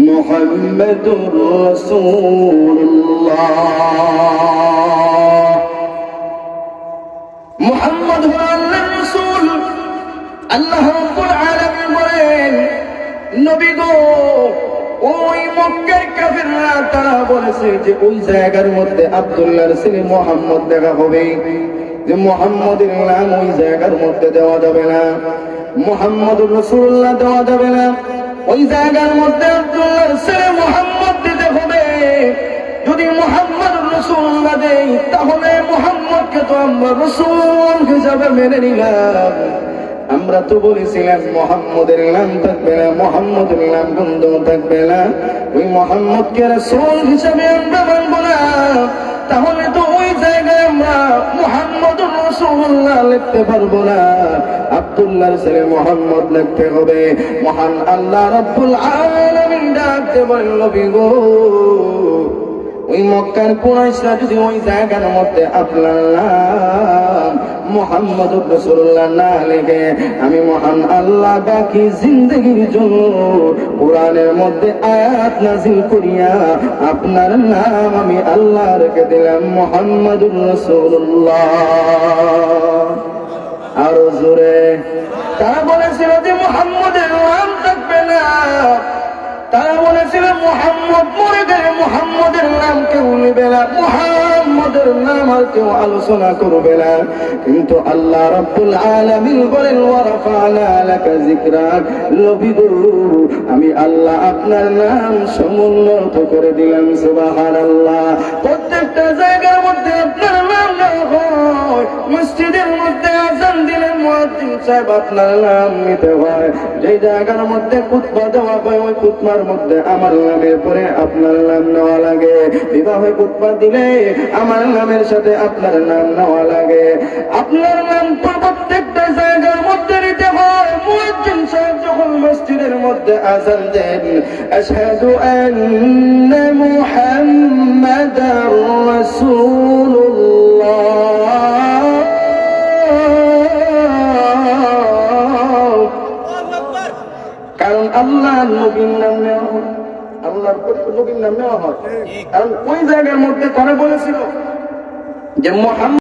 محمد رسول الله মোহাম্মদ হল আল্লাহর রাসূল আল্লাহ রাব্বুল আলামিন বলেন নবী গো ওই মক্কার কাফিররা তারা বলেছে যে ওই জায়গার মধ্যে আব্দুল্লাহর ছেলে মোহাম্মদ দেখা হবে যে মোহাম্মদের নাম ওই জায়গার মধ্যে দেওয়া যাবে না মোহাম্মদুর রাসূলুল্লাহ দেওয়া যাবে না ওই জায়গার মধ্যে আব্দুল্লাহর ছেলে মোহাম্মদ দিতে হবে। যদি মোহাম্মদ রসুল্লাহ দেই তাহলে মোহাম্মদকে তো আমরা রসুল হিসাবে মেনে নিলাম। আমরা তো বলেছিলাম, মোহাম্মদের নাম থাকবে না, মোহাম্মদের নাম বন্ধ থাকবে না। ওই মোহাম্মদকে রসুল হিসাবে আমরা মানব না। তাহলে তো ওই জায়গায় আমরা মোহাম্মদ রসুল্লাহ লিখতে পারব না। আব্দুল্লাহর ছেলে মোহাম্মদ লিখতে হবে। মহান আল্লাহ রব্বুল আলামিন ডাকতে বলেন, নবী গো, ওই মক্কার কুরাইশরা যদি ওই জায়গার মধ্যে আপনার মোহাম্মদ রসুল্লাহ না লেগে আমি মহান আল্লাহ বাকি জিন্দগির জন্য। কোরআনের মধ্যে আয়াত নাজিল করিয়া আপনার নাম আমি আল্লাহ রেখে দিলাম মোহাম্মদ রসুল্লাহ মরে গেলে মোহাম্মদের নাম কেউ না, মোহাম্মদের নাম আর কেউ আলোচনা করবে না। কিন্তু আল্লাহ বলেন আমি আল্লাহ আপনার নাম সমুন্নত করে দিলাম, সুবহানাল্লাহ। প্রত্যেকটা জায়গার মধ্যে আপনার নাম হয়, মসজিদের মধ্যে আজান দিলে মুয়াজ্জিন সাহেব আপনার নাম নিতে হয়। যে জায়গার মধ্যে কুতবা দেওয়া হয়, ওই কুতবার মধ্যে আমার নামের পরে আপনার নাম নেওয়া লাগে। বিবাহে কুতবা দিলে আমার নামের সাথে আপনার নাম নেওয়া লাগে। আপনার নাম প্রত্যেকটা জায়গার মধ্যে নিতে হয়। মুয়াজ্জিন সাহেব যখন মসজিদের মধ্যে আজান দেন, আশহাদু আন্না মুহাম্মাদার রাসূলুল্লাহ কারণ আল্লাহ নবীর নাম নেওয়া হয়। আল্লাহর নবীর নাম নেওয়া হয়। কারণ ওই জায়গার মধ্যে তারা বলেছিল যে মোহাম্মদ